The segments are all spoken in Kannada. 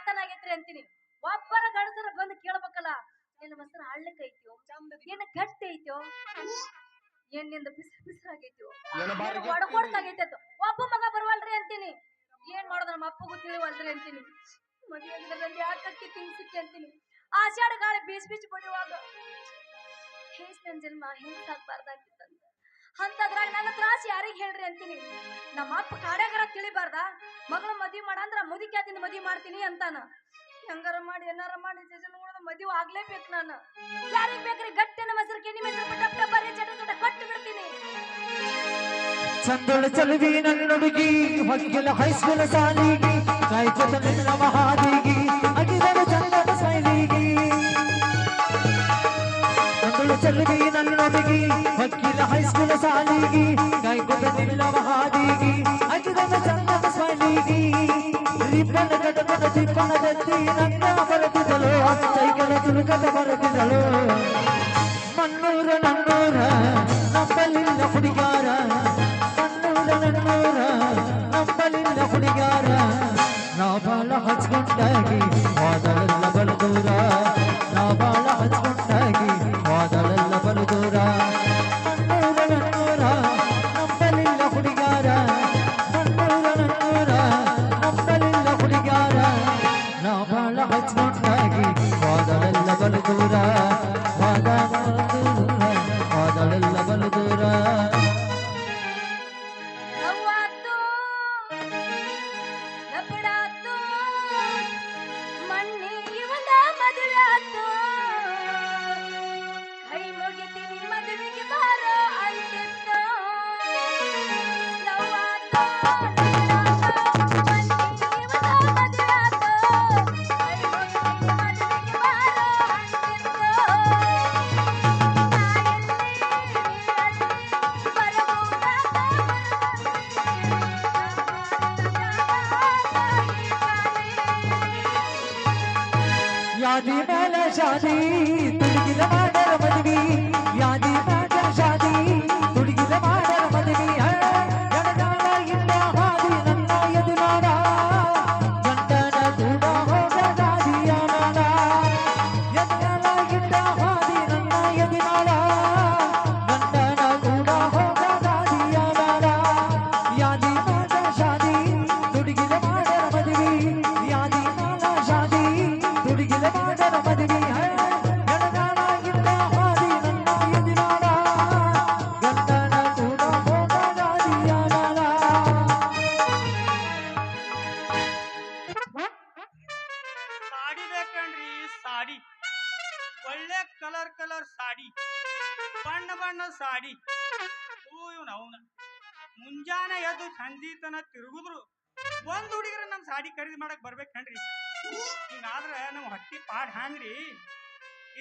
ಗೆಳತನಾಗೈತ್ರಿ ಅಂತೀನಿ ಒಬ್ಬರ ಗಂಡಸರ ಬಂದು ಕೇಳ್ಬೇಕಲ್ಲ ನಿನ್ನ ಮಸರ ಹಳ್ಳಕ್ಕೆ ಐತ್ಯೋ? ಏನ ಗಟ್ಟಿ ಐತ್ಯೋ? ಏನ್ನಿಂದ ಬಿಸಿ ಬಿಸಿರಾಗೈತ್ಯೋ ಒಬ್ಬ ಮಗ ಬರುವಲ್ರಿ ಅಂತೀನಿ. ಏನ್ ಮಾಡೋದು ನಮ್ಮ ಅಪ್ಪಗೂ ತಿಳಿವಲ್ರಿ ಅಂತೀನಿ. ಮದುವೆ ಯಾಕಕ್ಕೆ ತಿನ್ಸಿಕ್ಕೆ ಅಂತೀನಿ. ಆಷಾಢ ಗಾಳಿ ಬೀಸ್ ಬೀಚ್ ಬಡಿಯುವಾಗ ಹೇಸ್ ನನ್ ಜನ್ಮ ಹಿಂಗ್ ಸಾಕ್ಬಾರ್ದಾಗಿತ್ತಂತ. ಅಂತದ್ರಾಗ ನನ್ನ ತ್ರಾಸ ಯಾರಿಗೆ ಹೇಳ್ರಿ ಅಂತೀನಿ. ನಮ್ಮ ಅಪ್ಪ ಕಾಡ್ಯಾಗಾರ ತಿಳಿಬಾರ್ದ? ಮಗಳ ಮದ್ವಿ ಮಾಡಂದ್ರ ಮುದಿಕ್ಯಾತಿನ ಮದ್ವಿ ಮಾಡ್ತೀನಿ ಅಂತಾನ. ಹೆಂಗಾರ ಮಾಡಿ, ಏನಾರ ಮಾಡಿ ಜನ ಮದುವೆ ಆಗ್ಲೇಬೇಕು ನಾನು. ಯಾರಿಗ ಬೇಕ್ರಿ? ಗಟ್ಟಿನ ನಮ್ಮ ಕೆನಿ ಮೊಸರು ಟಪ್ ಟಪ್ ಬರೀ ಚಟ ಚಟ ಕೊಟ್ಟು ಬಿಡ್ತೀನಿ. ಚಂದಳ ಚಲುವಿ ನನ್ನುಡುಗಿ ಹೊಕ್ಕಿಲ ಹೈಸ್ಕೂಲ ಸಾಲಿಗಿ ಕಾಯ್ಕೊತ ನಿನ್ನ ಮಹಾದಿಗಿ ಅಗಿದರ ಚಂದದ ಸೈಲಿಗಿ. ಚಂದಳ ಚಲುವಿ ಹೈಸ್ಕೂಲ ಸಾಲಿಗಿ ಕಾಯ್ಕೊತ ನಿನ್ನ ಮಹಾದಿಗಿ ಅಗಿದರ ಚಂದದ ಸ್ಮೈಲಿಗಿ ರಿಪ್ಪನ ಕಟಕನ ತಿಪ್ಪನ ದತ್ತಿ ನನ್ನ ಬರುತ್ತಿದ್ದಳು ಸೈಕಲ ತುಳುಕದ शादी मला शादी तुझी किती मांडर ನಮ್ ಸಾಡಿ ಖರೀದಿ ಮಾಡಕ್ ಕಣ್ರಿ. ಹಿಂಗಾದ್ರ ನಮ್ ಹಟ್ಟಿ ಪಾಡ್ ಹ್ಯಾಂಗ್ರಿ?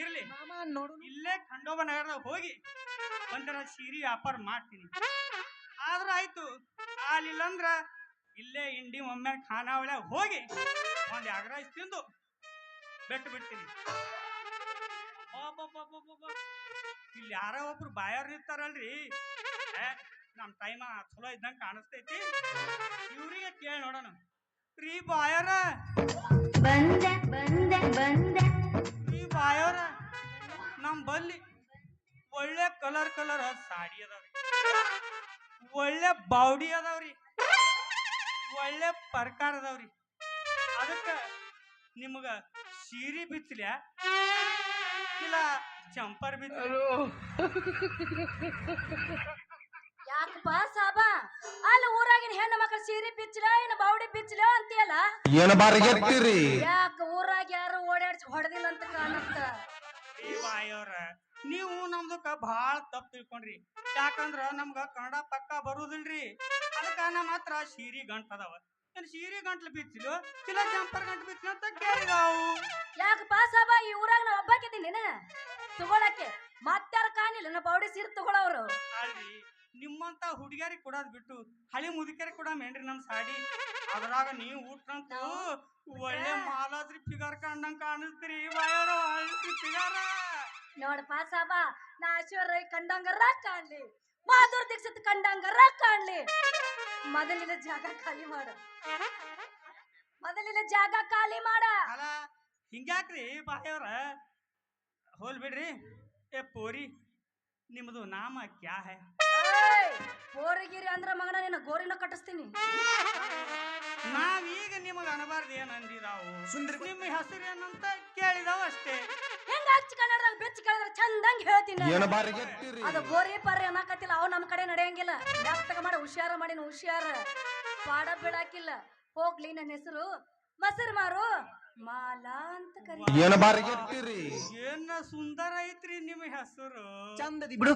ಇರ್ಲಿ. ನೋಡು ಇಲ್ಲೇ ಖಂಡೋಬ ನಗರದಾಗ ಹೋಗಿ ಒಂದರ ಸೀರೆ ವ್ಯಾಪಾರ ಮಾಡ್ತೀನಿ. ಆದ್ರ ಆಯ್ತು. ಅಲ್ಲಿಲ್ಲಂದ್ರ ಇಲ್ಲೇ ಇಂಡಿ ಒಮ್ಮೆ ಖಾನಾವಳ ಹೋಗಿ ಒಂದ್ ಎಗ್ ರೈಸ್ ತಿಂದು ಬೆಟ್ಟು ಬಿಡ್ತೀನಿ. ಇಲ್ಲಿ ಯಾರೋ ಒಬ್ರು ಬಾಯವ್ರು ಇರ್ತಾರಲ್ರಿ. ನಮ್ಮ ನಮ್ ಟೈಮ ಚಲೋ ಇದ್ದಂಗೆ ಕಾಣಿಸ್ತೈತಿ. ಇವರಿಗೆ ಕೇಳಿ ನೋಡೋಣ. ರೀ ಬಾಯರ ಬಂದೆ ಬಂದೆ ಬಂದೆ ರೀ ಬಾಯವ್ರ ನಮ್ ಬಲ್ಲಿ ಒಳ್ಳೆ ಕಲರ್ ಕಲರ್ ಸಾಡಿ ಅದಾವ್ರಿ ಒಳ್ಳೆ ಬಾವಡಿ ಅದಾವ್ರಿ ಒಳ್ಳೆ ಪರ್ಕಾರ ಅದಾವ್ರಿ ಅದಕ್ಕೆ ನಿಮಗ ಸೀರೆ ಬಿತ್ತಲ್ಯ ಇಲ್ಲ ಚಂಪರ್ ಬಿಚ್ಚಲಿ ಯಾಕಪ್ಪ ಸಾಬಾ ಅಲ್ಲಿ ಸೀರೆ ಬಿಚ್ಚಲ ಏನು ಬಾವಡಿ ಬಿಚ್ಚಲ ಅಂತೀಯಲ್ಲ? ಏನ್ ಬಾರಿಗೆತ್ತೀರಿ ಯಾಕ ಊರಾಗ ಯಾರು ಓಡಾಡ್ಸಿ ಹೊಡೆದಿಲ್ಲ ಅಂತ ಕಾಣತ್ತ? ನೀವು ನಮ್ದಕ್ಕ ಭಾಳ ತಪ್ಪು ತಿಳ್ಕೊಂಡ್ರಿ. ಯಾಕಂದ್ರ ನಮ್ಗ ಕನ್ನಡ ಪಕ್ಕ ಬರುದಿಲ್ರಿ. ಅದಕ್ಕ ನಮ್ಮ ಹತ್ರ ಸೀರಿ ಗಂಟ್ ಅದಾವ. ಏನ್ ಸೀರಿ ಗಂಟ್ಲು ಬಿಚ್ಚಲು ಇಲ್ಲ ಜಂಪರ್ ಗಂಟ್ ಬಿಚ್ಚಲು ಅಂತ ಕೇಳಿದಾವು. ಪಾಸ್ ಸಾಬ ಈ ಊರಾಗ ನಾ ಒಬ್ಬಾಕಿದ್ದೀನಿ ತಗೊಳಕ್ಕೆ. ಮತ್ತಾರ ಕಾಣಿಲ್ಲ ನಾ ಬಾವಡಿ ಸೀರೆ ತಗೊಳವ್ರು ಅಲ್ರಿ. ನಿಮ್ಮಂತ ಹುಡುಗಿಯರಿಗೆ ಕೊಡೋದ್ ಬಿಟ್ಟು ಹಳಿ ಮುದುಕರಿಗೆ ಕೂಡ ಮೇನ್ರಿ ನಮ್ ಸಾಡಿ. ಅದ್ರಾಗ ನೀವು ಊಟಂತೂ ಒಳ್ಳೆ ಮಾಲಾದ್ರಿ ಫಿಗರ್ ಕಂಡಂಗ್ ಕಾಣಿಸ್ತೀರಿ ಬಾಯವ್ರ ಫಿಗರ. ನೋಡಪ್ಪ ಸಾಬ ನಾ ಐಶ್ವರ್ಯ ಕಂಡಂಗರ ಕಾಣ್ಲಿ ಮಾಧುರ್ ದೀಕ್ಷಿತ್ ಕಂಡಂಗರ ಕಾಣ್ಲಿ ಮೊದಲಿನ ಜಾಗ ಖಾಲಿ ಮಾಡ. ಮೊದಲಿನ ಜಾಗ ಖಾಲಿ ಮಾಡ. ಅಲ್ಲ ಹಿಂಗ್ಯಾಕ್ರಿ ಬಾಯವ್ರ? ಹೋಲ್ ಬಿಡ್ರಿ. ಏ ಪೋರಿ ನಿಮ್ದು ನಾಮ ಕ್ಯಾ ಹೈ? ಗೋರಿಗಿರಿ ಅಂದ್ರ ಮಗನ ನಿನ್ನ ಗೋರಿನ ಕಟ್ಟಿಸ್ತೀನಿ. ನಾವೀಗ ನಿಮಗೆ ಅನಬಾರ್ದು ಏನ್ ಅಂದಿದಾವು ನಿಮ್ಮ ಹೆಸರು ಏನಂತ ಕೇಳಿದಾವ ಅಷ್ಟೇ. ಹೆಂಗ ಹಚ್ಚ ಕನ್ನಡದಾಗ ಬೆಚ್ಚ ಕೇಳಿದ್ರೆ ಚಂದಂಗ್ ಹೇಳ್ತೀನಿ ನಾನು. ಏನ ಬಾರಿಗೆಟ್ಟಿರಿ ಅದು ಗೋರಿ ಪರ್ರಿ ಅನ್ನಕತ್ತಿಲ್ಲ ಅವ್ ನಮ್ಮ ಕಡೆ ನಡೆಯಂಗಿಲ್ಲ. ಜಾಸ್ತಕ ಮಾಡಿ ಹುಷಾರ ಮಾಡಿನ ಹುಷಾರ. ಪಾಡ ಬಿಡಾಕಿಲ್ಲ. ಹೋಗ್ಲಿ ನನ್ನ ಹೆಸರು. ಮಸರು ಮಾರು. ಮಾಲಾ ಅಂತ ಕರಿ ಏನ ಬಾರಿಗೆಟ್ಟಿರಿ ಏನ ಸುಂದರ ಐತ್ರಿ ನಿಮ್ಮ ಹೆಸರು? ಚಂದದಿ ಬಿಡು.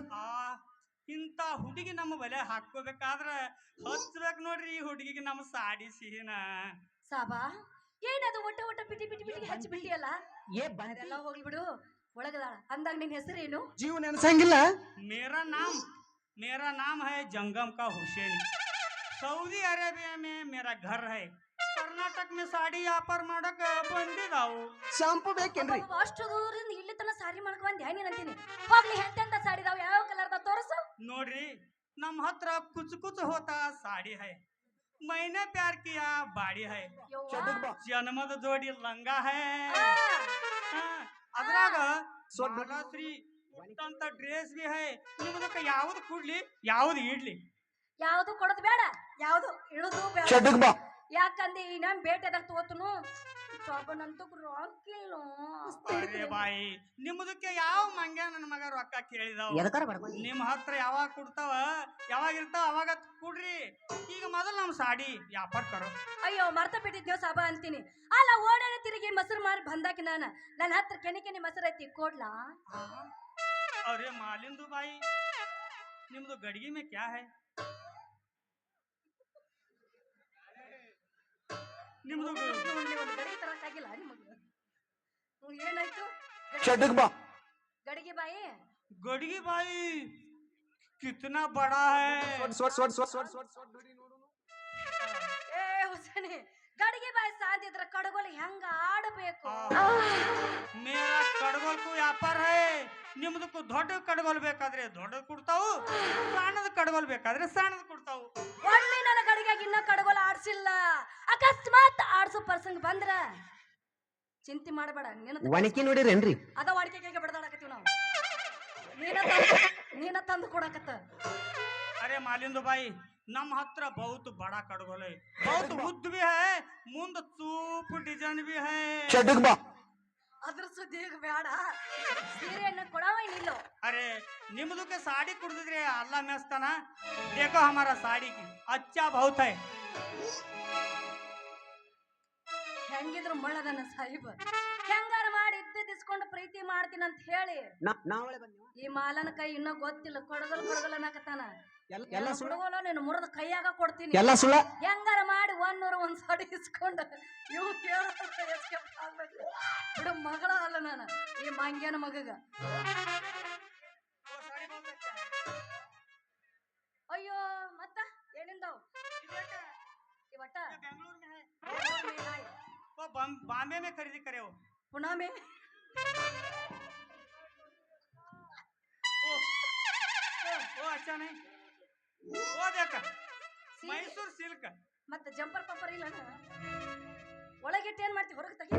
ಹುಡುಗಿ ನಮ್ಮ ಒಲೆ ಹಾಕೋಬೇಕಾದ್ರ ಹತ್ರ ನೋಡ್ರಿ ಈ ಹುಡುಗಿಗೆ ನಮ್ಮ ಸಾಡಿ ಸಿಹಿನ ಸಾಬಾ ಏನದು ಒಟ್ಟ ಒಟ್ಟ ಪಿಟಿ ಪಿಟಿ ಪಿಟಿ ಹಚ್ಚಿ ಬಿಟ್ಟಿಯಲ್ಲ? ಏ ಬಂದೆಲ್ಲ ಹೋಗ್ಲಿ ಬಿಡು. ಒಳಗದಾಳ. ಅಂದಾಗ ನಿನ್ ಹೆಸರೇನು ಜೀವ ನೆನಸಂಗಿಲ್ಲ? ಮೇರಾ ನಾಮ್. ಮೇರಾ ನಾಮ್ ಹೈ ಜಂಗಮ್ ಕಾ ಹುಸೇನ್. ಸೌದಿ ಅರೇಬಿಯಾ ಮೇ ಮೇರಾ ಘರ್ ಹೈ. ಕರ್ನಾಟಕ ಮೇ ಸಾಡಿ ವ್ಯಾಪಾರ ಮಾಡಕ ಬಂದಿದಾವು. ಶಾಂಪು ಬೇಕೇನ್ರಿ? ಅಷ್ಟು ದೂರದಿಂದ ಇಲ್ಲಿ ತನ ಸಾರಿ ಮಾಡ್ಕೊಂಡ್ ಬಂದ್ಯಾ ನೀನ್ ಅಂತೀನಿ ಹೋಗ್ಲಿ ಹೆಂತೆಂತ ಸಾಡಿದಾವ? ಯಾವ ನೋಡ್ರಿ ನಮ್ಮ ಹತ್ರ ಕುಚ್ ಕುಚ್ ಹೋತಾ ಸಾಡಿ ಹೈ ಮೈನೆ ಪ್ಯಾರ್ ಕಿಯಾ ಬಾಡಿ ಹೈ. ಜನ್ಮದ ಜೋಡಿ ಲಂಗ ಹೈ. ಅದ್ರಾಗ ಶ್ರೀ ಅಂತ ಡ್ರೆಸ್ ಬಿ ಹೈ ನಿಮ್ದಕ್ಕ ಯಾವ್ದು ಕೊಡ್ಲಿ ಯಾವ್ದು ಇಡ್ಲಿ? ಯಾವ್ದು ಕೊಡದ್ ಬೇಡ ಯಾವ್ದು ಇಡುದು ಬೇಡ. ಯಾಕಂದ್ರೆ ಈ ನಮ್ ಬೇಟೆದಾಗ ತೋತನು ಶೋಭನಂತೂ ರಾಕಿಲ್ಲ ಅರೆ ಬಾಯಿ ನಿಮ್ಮದಕ್ಕೆ ಯಾವ ಮಂಗ್ಯ ನನ್ನ ಮಗ ರೊಕ್ಕ ಕೇಳಿದಾವ? ಎದಕಾರ ಬಡ್ಕೊಂಡಿ ನಿಮ್ ಹತ್ರ ಯಾವಾಗ ಕೊಡ್ತಾವ? ಯಾವಾಗ ಇರ್ತಾವ? ಅವಾಗ ಕೊಡ್ರಿ. ಈಗ ಮೊದಲು ನಮ್ ಸಾಡಿ ವ್ಯಾಪಾರ ಕರೋ. ಅಯ್ಯೋ ಮರ್ತ ಬಿಟ್ಟಿದ್ಯೋ ಸಾಬ ಅಂತೀನಿ. ಅಲ್ಲ ಓಡನೆ ತಿರುಗಿ ಮೊಸರು ಮಾರಿ ಬಂದಾಕಿ ನಾನು. ನನ್ನ ಹತ್ರ ಕೆನೆ ಕೆನೆ ಮೊಸರು ಐತಿ ಕೊಡ್ಲಾ? ಅರೆ ಮಾಲಿಂದು ಬಾಯಿ ನಿಮ್ದು ಗಡಿಗೆ ಮೇ ಕ್ಯಾ ಹೈ? ನಿಮ್ದು ಒಂದು ಗಡಿ ತರಕ್ಕಾಗಿಲ್ಲ ನಿಮಗೆ? ಹ್ಮ್, ಏನಾಯ್ತು? ಚಟಕ್ ಬಾ. ಗಡಿಗೆ ಬಾಯಿ? ಗಡಿಗೆ ಬಾಯಿ. ಕಿತ್ನಾ ಬಡಾ ಹೈ. ಸೊಡ್ ಸೊಡ್ ಸೊಡ್ ಸೊಡ್ ಸೊಡ್ ಸೊಡ್ ನೋಡಿ ನೋಡು. ಏ ಹುಸೇನಿ ಗಡಿಗೆ ಬಾಯಿ ಸಾಧಿದ್ರ ಕಡಗೋಲ್ ಹೆಂಗ ಆಡಬೇಕು? ಮೇರಾ ಕಡಗೋಲ್ಕು ವ್ಯಾಪಾರ ಹೈ. ನಿಮ್ದಕ್ಕೂ ದೊಡ್ಡ ಕಡಗೋಲ್ ಬೇಕಾದ್ರೆ ದೊಡ್ಡ ಕೊಡ್ತಾವು ಸಣ್ಣದ ಕಡಗೋಲ್ ಬೇಕಾದ್ರೆ ಸಣ್ಣದ ಕೊಡ್ತಾವು. ನನ್ನ ಗಡಿಗೆ ಇನ್ನ ಕಡಗೋಲು ಆಡ್ಸಿಲ್ಲ ಅಕಸ್ಮಾತ್ ಆಡ್ಸೋ ಪರ್ಸಂಗ್ ಬಂದ್ರ ಚಿಂತೆ ಮಾಡಬೇಡ ನಿನ್ನ ಒಣಕಿ ನೋಡಿರೇನ್ರಿ ಅದ ವಾಡಿಕೆಗೆ ಬಡದಾಡಕತ್ತೀವಿ ನಾವು ನೀನ ತಂದು ನೀನ ತಂದು ಕೊಡಕತ್ತ अरे मालिंदो भाई नम हत्र बहुत बड़ा कड़गोल है बहुत उद्द भी है मुंद चूप डिजाइन भी है ಚಟಕ್ ಬಾ ಅದ್ರ ಸುದ್ದಿ ಈಗ ಬೇಡ. ಸೀರೆಯನ್ನು ಕೊಡವ ಇಲ್ಲೋ ಅರೆ ನಿಮ್ದಕ್ಕೆ ಸಾಡಿ ಕುಡ್ದಿದ್ರೆ ಅಲ್ಲ ಮೇಸ್ತಾನ ದೇಖೋ ಹಮಾರ ಸಾಡಿ ಅಚ್ಚಾ ಬಹುತ ಹೈ. ಹೆಂಗಿದ್ರು ಮೊಳದನ ಸಾಹಿಬ ಹೆಂಗಾರ ಮಾಡಿ ಇದ್ದಿದ್ದಿಸ್ಕೊಂಡು ಪ್ರೇಮ ಮಾಡ್ತೀನಿ ಅಂತ ಹೇಳಿ ನಾವಳೆ ಬನ್ನಿ ಈ ಮಾಲನ ಕೈ ಇನ್ನೂ ಗೊತ್ತಿಲ್ಲ ಕೊಡಗಲ್ ಕೊಡಗಲ್ ಅನ್ನಕತ್ತಾನ ಎಲ್ಲ ಸುಳ್ಳ ಹುಡುಗಲ್ಲ ನೀನು ಮುರಿದ ಕೈಯಾಗ ಕೊಡ್ತೀನಿ ಎಲ್ಲ ಸುಳ್ಳ ಹೆಂಗಾರ ಮಾಡಿ ಒಂದೂರ ಒಂದ್ ಸಾಡಿ ಇಸ್ಕೊಂಡು ಇವು ಆಗ್ಬೇಕು ಬಿಡು ಮಗಳ ಅಲ್ಲ ನಾನು ಈ ಮಂಗ್ಯನ ಮಗಗ ಅಯ್ಯೋ ಮತ್ತ ಏನಿಂದವ್ ಇವಟ್ಟ बेंगलुरु में है वो बम- बॉम्बे में खरीदी करे हो ಪುನಾಮೆ ओ, ಆಶಾ ನೈ ಓದಕ್ಕ ಮೈಸೂರ್ ಸಿಲ್ಕ್. ಮತ್ತೆ ಜಂಪರ್ ಪಂಪರ್ ಇಲ್ಲ ಒಳಗಿಟ್ಟು ಏನ್ ಮಾಡ್ತೀವಿ ಹೊರಗೆ ತೆಗಿ.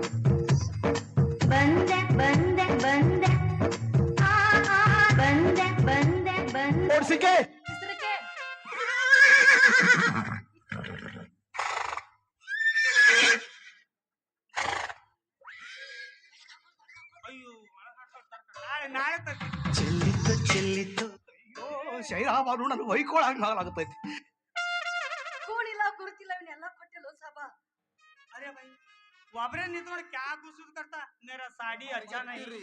ಬಂದೆ ಬಂದೆ ಬಂದೆ. ಬಂದೆ ಬಂದೆ ಬಂದೆ. ಓಡಿಸಿಕೆ. ಹೆಸರಿಕೆ ಅಯ್ಯೋ ಚೆಲ್ಲಿತ್ತು ಅಯ್ಯೋ ಶೈರಾಬಾನು ನನಗೆ ಹೊಯ್ಕೊಳಂಗಾಗತ್ತೈತಿ ಕೂಳಿಲ್ಲ ಗುರುತಿಲ್ಲ ಇವನ್ನೆಲ್ಲ ಕೊಟ್ಟಿಲ್ಲ ಸಾಬ अरे भाई वापरे नितोड़ क्या गुस्सा करता मेरा साड़ी अच्छा नहीं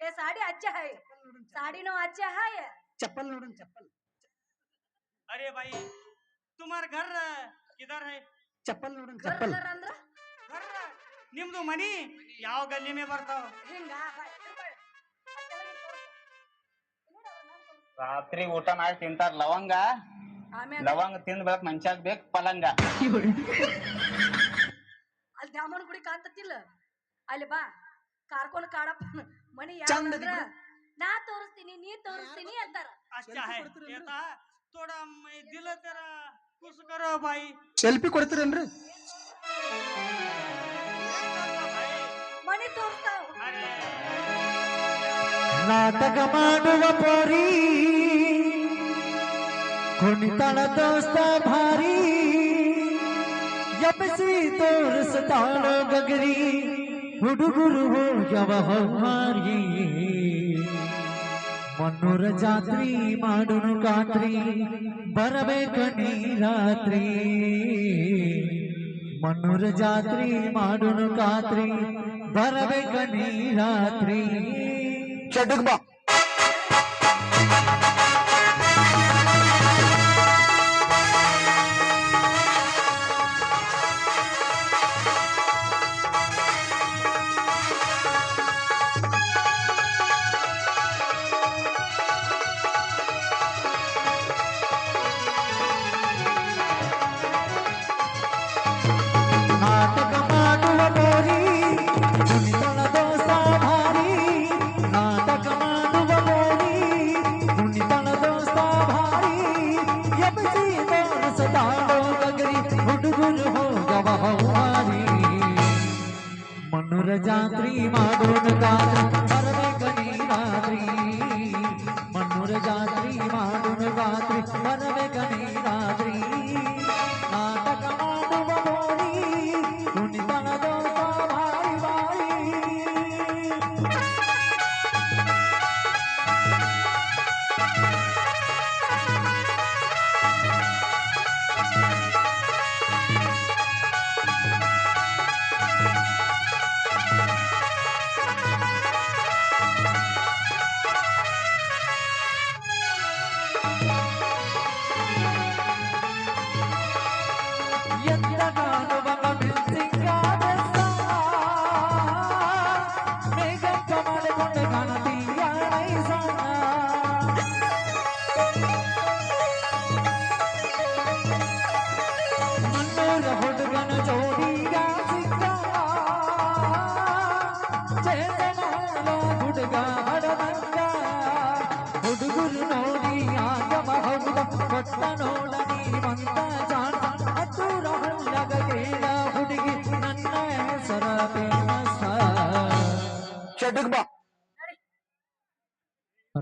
ए साड़ी अच्छा है साड़ी नो अच्छा है ಚಪ್ಪಲ್ ನೋಡೋಣ ಚಪ್ಪಲ್ अरे भाई तुम्हारा घर किधर है ಚಪ್ಪಲ್ ನೋಡೋಣ ಗರ್ ಚಪ್ಪಲ್ ಗರ್ ಅಂದ್ರ घर ನಿಮ್ದು ಮನಿ ಯಾವ ಗಲ್ಲಿ ಮೇ ಬರ್ತಾವ ಹಿಂಗ ರಾತ್ರಿ ಊಟ ಮಾಡಿ ತಿಂತಾರ ಲವಂಗ ಆಮ್ಯಾಗ ಲವಂಗ ತಿಂದ್ ಬೆಳಕ್ ಮನ್ಷ್ಯಾಗ ಬೇಕ್ ಪಲಂಗ ಅಲ್ಲಿ ದ್ಯಾಮನ ಗುಡಿ ಕಾಣ್ತತಿಲ್ಲ ಅಲ್ಲಿ ಬಾ ಕಾರ್ಕೊಂಡ್ ಕಾಡಪ್ಪ ಮನಿ ಚಂದದಿ ಯಾವ್ದಂದ್ರ ನಾ ತೋರಿಸ್ತೀನಿ ನೀ ತೋರಿಸ್ತೀನಿ ಅಂತಾರ अच्छा है येता थोडा मैं दिलं तर कुस करो बाई ಸೆಲ್ಫಿ ಕೊಡ್ತೀರೇನ್ರಿ ಮನಿ ತೋರಿಸ್ತಾವ अरे ನಾಟಕ ಮಾಡುವ ಪೋರಿ ಕುಣಿತಳ ದೋಸ್ತ ಭಾರಿ ಎಬ್ಬಿಸಿ ತೋರಿಸ್ತಾಳ ಗಗರಿ ಹುಡುಗರು ಹೋಗ್ಯವ ಹೌಹಾರಿ ಮನ್ನೂರ ಜಾತ್ರಿ ಮಾಡುನು ಖಾತ್ರಿ ಬರಬೇಕ ನೀ ರಾತ್ರಿ ಮನ್ನೂರ ಜಾತ್ರಿ ಮಾಡುನು ಖಾತ್ರಿ ಬರಬೇಕ ನೀ ರಾತ್ರಿ चटुकमा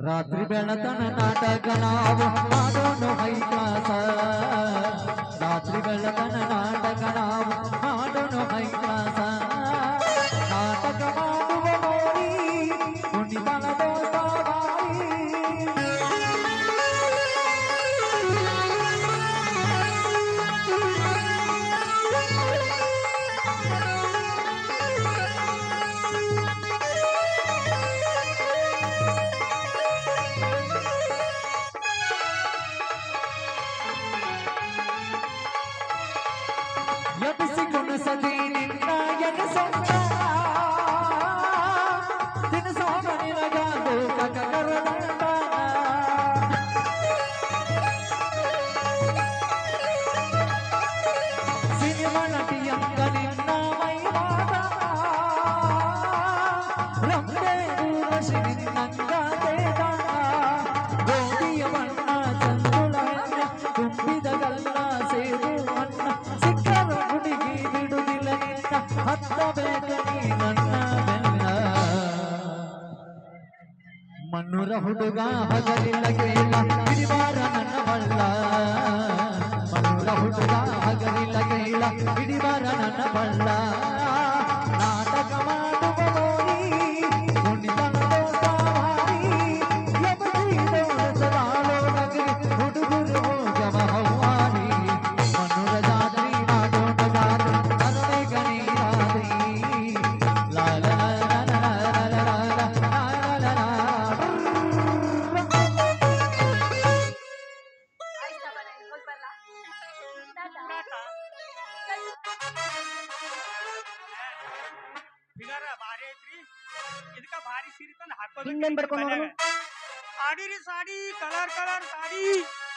रात्रि बेणतन नाटक नाव Yeah. सारी सीरीतन हाथ पिन नंबर कौन होगा? आड़ी रे साड़ी कलर कलर साड़ी